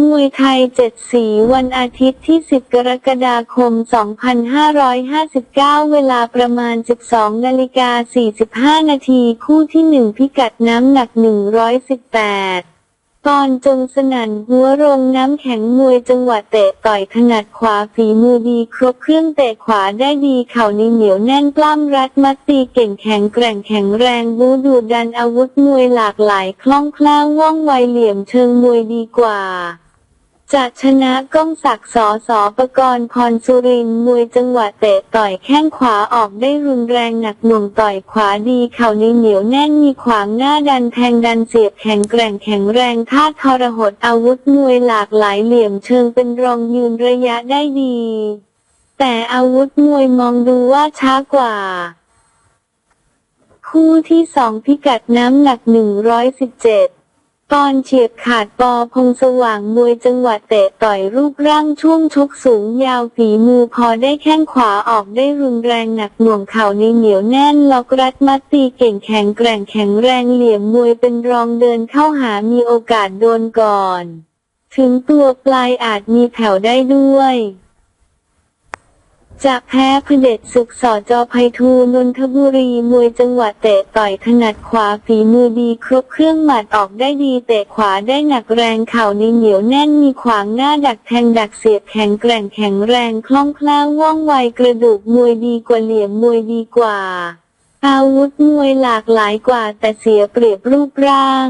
มวยไทยเจ็ดสีวันอาทิตย์ที่ 10 กรกฎาคม 2559 เวลาประมาณ 12นาฬิกา45 นาที คู่ที่ 1 พิกัดน้ำหนัก 118 ตอนจงสนั่นหัวโรงน้ำแข็งมวยจังหวะเตะต่อยถนัดขวาฝีมือดีครบเครื่องเตะขวาได้ดีเข่าในเหนียวแน่นกล้ามรัดมัดตีเก่งแข็งแกร่งแข็งแรงบูดูดันอาวุธมวยหลากหลายคล่องแคล่วว่องไวเหลี่ยมเชิงมวยดีกว่า จะชนะก้องศักดิ์สอสอประกรณ์พรสุรินมวยจังหวะเตะต่อยแข้งขวาออกได้รุนแรงหนักหน่วงต่อยขวาดีเข่าในเหนียวแน่นมีขวางหน้าดันแทงดันเสียบแข็งแกร่งแข็งแรงท่าทรหดอาวุธมวยหลากหลายเหลี่ยมเชิงเป็นรองยืนระยะได้ดี แต่อาวุธมวยมองดูว่าช้ากว่าคู่ที่สองพิกัดน้ำหนัก 117 ตอนเฉียบขาดปอพงสว่างมวยจังหวะเตะต่อยรูปร่างช่วงชกสูงยาวฝีมือพอได้แข้งขวาออกได้รุนแรงหนักหน่วงเข่าในเหนียวแน่นล็อกรัดมัดตีเก่งแข็งแกร่งแข็งแรงเหลี่ยมมวยเป็นรองเดินเข้าหามีโอกาสโดนก่อน ถึงตัวปลายอาจมีแผ่วได้ด้วย จะแพ้พเด็จศึกสอจอไพฑูนนทบุรีมวยจังหวะเตะต่อยถนัดขวาฝีมือดีครบเครื่องหมัดออกได้ดีเตะขวาได้หนักแรงเข่าในเหนียวแน่นมีขวางหน้าดักแทงดักเสียบแข็งแกร่งแข็งแรงคล่องแคล่วว่องไวกระดูกมวยดีกว่าเหลี่ยมมวยดีกว่า อาวุธมวยหลากหลายกว่าแต่เสียเปรียบรูปร่าง